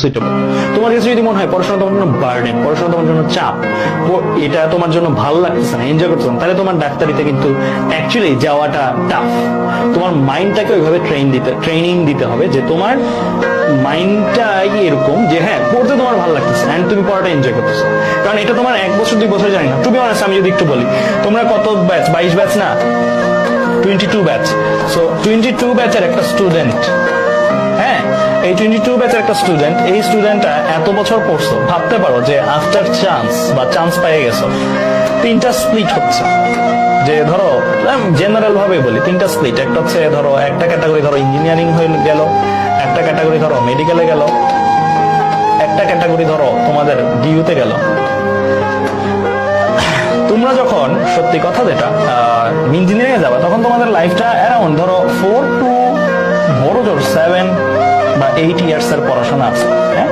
Suitable তোমার কাছে যদি মনে হয় পড়াশোনা তোমার জন্য বার্ডেন পড়াশোনা তোমার জন্য চাপ এটা তোমার জন্য ভালো লাগতেছে না এনজয় করতেছে তাহলে তোমার ডাক্তারিতে কিন্তু অ্যাকচুয়ালি যাওয়াটা টাফ তোমার মাইন্ডটাকে ওইভাবে ট্রেন দিতে ট্রেনিং দিতে হবে যে তোমার মাইন্ডটাই এরকম যে হ্যাঁ পড়তে তোমার ভালো লাগতেছে অ্যান্ড তুমি পড়াটা এনজয় করতেছো। কারণ এটা তোমার এক বছর, দুই বছর জানি না। টু বি আমি যদি একটু বলি, তোমরা কত ব্যাচ বাইশ ব্যাচ না? Twenty two batch so twenty two ব্যাচের একটা স্টুডেন্ট এই টোয়েন্টি টু ব্যাচের একটা স্টুডেন্ট এই স্টুডেন্টটা এত বছর পড়ছো, ভাবতে পারো যে আফটার চান্স বা চান্স পেয়ে গেছো, তিনটা স্প্লিট হচ্ছে। যে ধরো জেনারেল ভাবে বলি, তিনটা স্প্লিট একটা হচ্ছে ধরো, একটা ক্যাটাগরি ধরো ইঞ্জিনিয়ারিং হয়ে গেল, একটা ক্যাটাগরি ধরো মেডিকেলে গেল, একটা ক্যাটাগরি ধরো তোমাদের ডিউতে গেল। তোমরা যখন, সত্যি কথা যেটা ইঞ্জিনিয়ারিং যাবা, তখন তোমাদের লাইফটা অ্যারাউন্ড ধরো ফোর টু বা এইট ইয়ার্স এর পড়াশোনা আছে হ্যাঁ?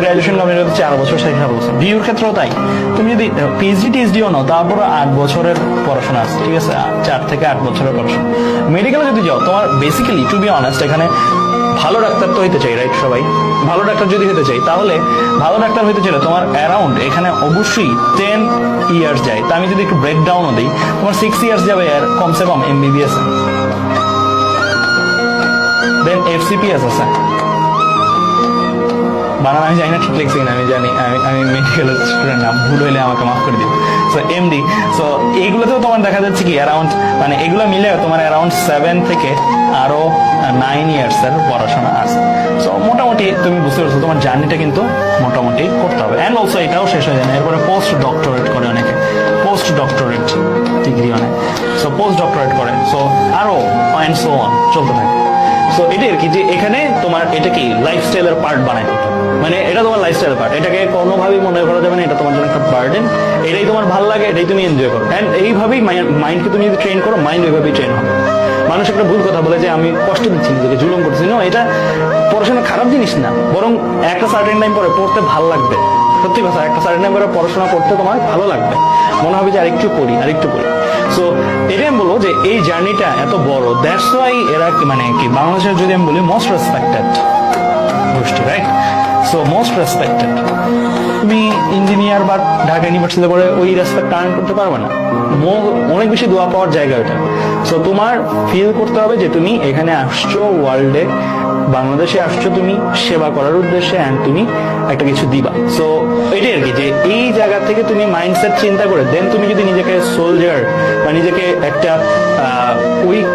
গ্রাজুয়েশন কমপ্লিট হতে চার বছর চার বছর ডিউর ক্ষেত্রেও তাই। তুমি যদি পিএইচডি টিএইচডিও নাও তারপরে আট বছরের পড়াশোনা আছে, ঠিক আছে? চার থেকে আট বছরের পড়াশোনা। মেডিকেলে যদি যাও, তোমার বেসিক্যালি টু বি অনেস্ট এখানে ভালো ডাক্তার তো হইতে চাই রাইট সবাই? ভালো ডাক্তার যদি হতে চাই, তাহলে ভালো ডাক্তার হইতে চাইলে তোমার অ্যারাউন্ড এখানে অবশ্যই টেন ইয়ার্স যায়। তা আমি যদি একটু ব্রেক ডাউনও দিই, তোমার সিক্স ইয়ার্স যাবে, আর কমসে কম এমবিবিএস দেন এফসিপিএস আছে। বানান, আমি জানি না, ঠিক লিখছি কিনা, আমি জানি, আমি আমি মেডিকেল স্টুডেন্ট না, ভুল হইলে আমাকে মাফ করে দিও। সো এমডি সো এইগুলোতেও তোমার দেখা যাচ্ছে কি অ্যারাউন্ড মানে এগুলো মিলে তোমার অ্যারাউন্ড সেভেন থেকে আরও নাইন ইয়ার্স এর পড়াশোনা আছে। সো মোটামুটি তুমি বুঝতে পারছ, তোমার জার্নিটা কিন্তু মোটামুটি করতে হবে। অ্যান্ড অলসো এটাও শেষ হয়ে যায় না, এরপরে পোস্ট ডক্টরেট করে অনেকে। পোস্ট ডক্টরেট ডিগ্রি অনেক। সো পোস্ট ডক্টরেট করে। সো আরও অ্যান্ড সো অন চলতে থাকে। সো আর কি যে এখানে তোমার এটা কি লাইফস্টাইলের পার্ট বানায়। মানে এটা তোমার লাইফস্টাইল পার্ট এটাকে কোনোভাবেই মনে করা যাবে না, এটা তোমার জন্য একটা বার্ডেন এটাই তোমার ভালো লাগে, এটাই তুমি এনজয় করো। অ্যান্ড এইভাবেই মাইন্ডকে তুমি যদি ট্রেন করো মাইন্ড ওইভাবেই ট্রেন হবে। মানুষ একটা ভুল কথা বলে যে, আমি কষ্ট দিচ্ছি, নিজেকে জুলুম করছি। না এটা পড়াশোনা খারাপ জিনিস না। বরং একটা সার্টেন টাইম পরে পড়তে ভালো লাগবে। সত্যি কথা, একটা সার্টেন টাইম পরে পড়াশোনা করতে তোমার ভালো লাগবে। মনে হবে যে আরেকটু পড়ি আরেকটু পড়ি। সো এটাই আমি বলব যে এই জার্নিটা এত বড়। দ্যাটস ওয়াই এরা মানে কি, বাংলাদেশের যদি আমি বলি মোস্ট রেসপেক্টেড গোষ্ঠী রাইট সো মোস্ট রেসপেক্টেড তুমি ইঞ্জিনিয়ার বা ঢাকা ইউনিভার্সিটিতে পড়ে ওই রেসপেক্ট আর্ন করতে পারবে না। অনেক বেশি দোয়া পাওয়ার জায়গা এটা সো তোমার ফিল করতে হবে যে তুমি এখানে আসছো ওয়ার্ল্ডে বাংলাদেশে আসছো তুমি, সেবা করার উদ্দেশ্যে অ্যান্ড তুমি একটা কিছু দিবা। সো এটাই আর কি, যে এই জায়গা থেকে তুমি মাইন্ডসেট চিন্তা করে দেন তুমি যদি নিজেকে সোলজার বা নিজেকে একটা উইক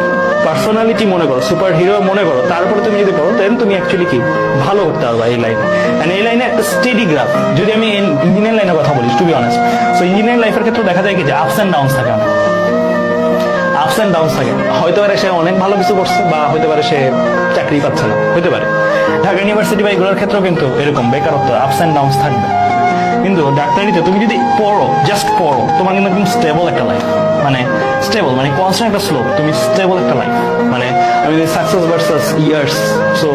পার্সোনালিটি মনে করো সুপার হিরো মনে করো, তারপরে তুমি যদি করো দেন তুমি অ্যাকচুয়ালি কি? ভালো করতে পারবা এই লাইনে এন্ড এই লাইনে একটা স্টেডি গ্রাফ যদি আমি ইঞ্জিনিয়ার লাইনের কথা বলি to be honest so engineer লাইফের ক্ষেত্রে দেখা যায় কি যে আপস অ্যান্ড ডাউনস থাকে অনেক। আপস অ্যান্ড ডাউনস থাকে। হয়তো পারে সে অনেক ভালো কিছু করছে, বা হতে পারে সে চাকরি পাচ্ছে না হতে পারে। ঢাকা ইউনিভার্সিটি বা এগুলোর ক্ষেত্রেও কিন্তু এরকম বেকারত্ব আপস অ্যান্ড ডাউনস থাকবে। কিন্তু ডাক্তারিতে তুমি যদি পড়ো জাস্ট পড়ো, তোমার কিন্তু একদম স্টেবল একটা লাইফ মানে স্টেবল মানে কনস্ট্যান্ট একটা স্লোপ তুমি স্টেবল একটা লাইফ মানে আমি সাকসেস ভার্সাস ইয়ার্স সো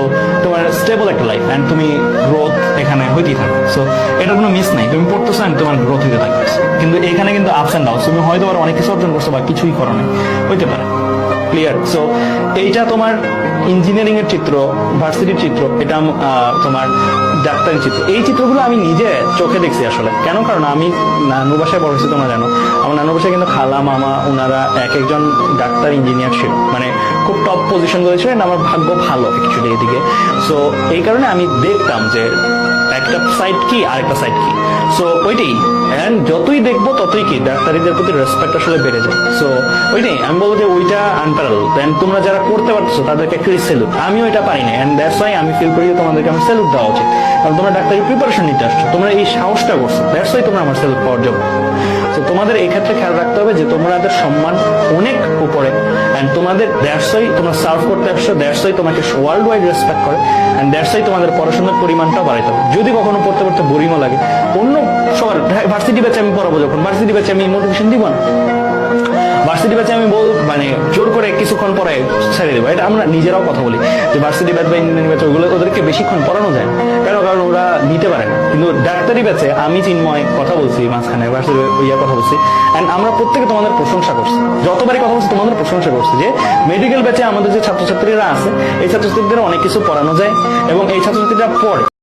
তোমার স্টেবল একটা লাইফ অ্যান্ড তুমি গ্রোথ এখানে হইতেই থাকো। সো এটার কোনো মিস নাই, তুমি পড়তেছো and তোমার গ্রোথ হইতে থাকবে কিন্তু এখানে কিন্তু আপস অ্যান্ড ডাউন তুমি হয়তো অনেক কিছু অর্জন করছ বা কিছুই করো না হইতে পারে। ক্লিয়ার সো এইটা তোমার ইঞ্জিনিয়ারিং এর চিত্র ভার্সিটির চিত্র, এটা তোমার ডাক্তারি চিত্র। এই চিত্রগুলো আমি নিজে চোখে দেখছি আসলে। কেন? কারণ আমি নানু বাসায় বড় হয়েছি, তোমরা জানো। আমার নানু বাসায় কিন্তু খালা, মামা ওনারা এক একজন ডাক্তার ইঞ্জিনিয়ার ছিল। মানে খুব টপ পজিশন and আমার ভাগ্য ভালো অ্যাকচুয়ালি এদিকে। সো এই কারণে আমি দেখতাম যে একটা সাইড কি সাইড কি সো ওইটাই। এন্ড যতই দেখব, ততই কি ডাক্তারিদের প্রতি রেসপেক্ট আসলে বেড়ে যায়। সো ওইটাই, আমি বলব যে ওইটা আনপ্যারাল দেন তোমরা যারা করতে তাদেরকে পারি না এন্ড দ্যাটস ওয়াই আমি ফিল করি তোমাদেরকে আমার দেওয়া উচিত। কারণ তোমরা ডাক্তারি প্রিপারেশন নিতে আসছো। তোমরা এই সাহসটা করছ। দ্যাটস ওয়াই তোমরা আমার সেলুট পাওয়ার যোগ্য তোমাদের এই ক্ষেত্রে খেয়াল রাখতে হবে যে তোমাদের সম্মান অনেক উপরে এন্ড তোমার সার্ভ করতে আসছো দেশই তোমাকে ওয়ার্ল্ড ওয়াইড রেসপেক্ট করে অ্যান্ড দ্যাটস তোমাদের পড়াশোনার পরিমাণটাও বাড়াইতে হবে। যদি কখনো পড়তে পড়তে বোরিংও লাগে, অন্য সবার, ভার্সিটি ব্যাচে আমি পড়াবো যখন, ভার্সিটি ব্যাচে আমি মোটিভেশন দিব না। ভার্সিটি ব্যাচে আমি বল মানে জোর করে কিছুক্ষণ পরে ছেড়ে দেবো। এটা আমরা নিজেরাও কথা বলি। যে ভার্সিটি ব্যাচ বা ইঞ্জিনিয়ারিং ব্যাচ ওগুলো ওদেরকে বেশিক্ষণ পড়ানো যায়। কেন? কারণ ওরা নিতে পারে না। কিন্তু ডাক্তারি ব্যাচে আমি চিন্ময় কথা বলছি, মাঝখানে ভার্সিটি ইয়া কথা বলছি। অ্যান্ড আমরা প্রত্যেকে তোমাদের প্রশংসা করছি। যতবারই কথা বলছি, তোমাদের প্রশংসা করছি যে মেডিকেল ব্যাচে আমাদের যে ছাত্রছাত্রীরা আছে, এই ছাত্রছাত্রীদের অনেক কিছু পড়ানো যায় এবং এই ছাত্রছাত্রীরা পড়ে।